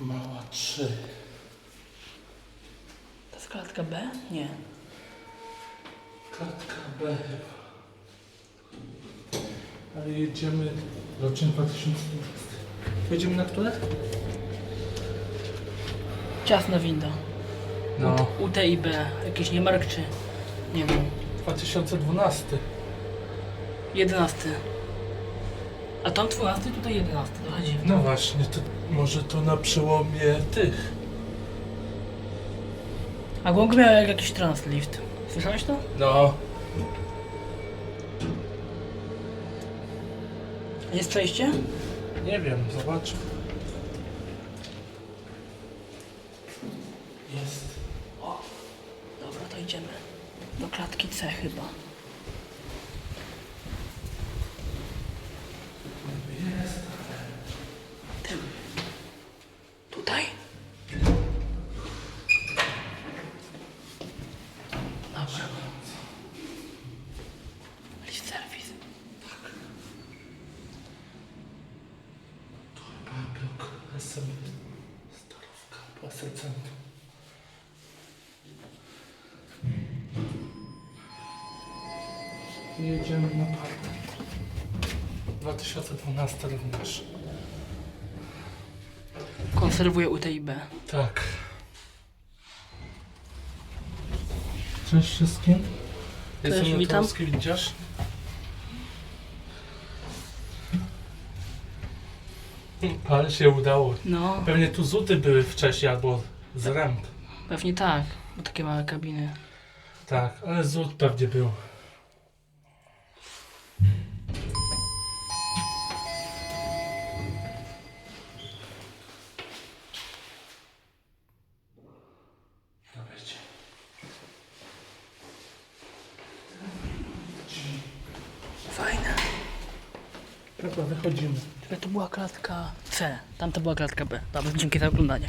Mała 3. To jest klatka B? Nie. Klatka B. Ale jedziemy rocznik 2012. Jedziemy na które? Ciasna winda. No. U T i B. Jakiś niemark czy... Nie wiem. 2012. 11. A tam 12, tutaj 11. Trochę dziwne. No właśnie, to może to na przełomie tych. A Głąg miał jak jakiś translift. Słyszałeś to? No. Jest przejście? Nie wiem, zobaczmy. Jest. O, dobra, to idziemy. Do klatki C chyba. Jest. Tym. Tutaj? Dobra. Lift service. Chyba blok SM. Starówka, Plaza Centrum. Jedziemy na park. 2012 również. Konserwuję U. Tak. Cześć wszystkim. Jestem witam. Notowski, widzisz? Ale się udało. No, Pewnie tu zuty były wcześniej albo z ręb. pewnie tak. Bo takie małe kabiny. Tak, ale zut pewnie był. Fajne. Dobra, wychodzimy. Czekaj, to była klatka C. Tamta była klatka B. Dobra, dzięki za oglądanie.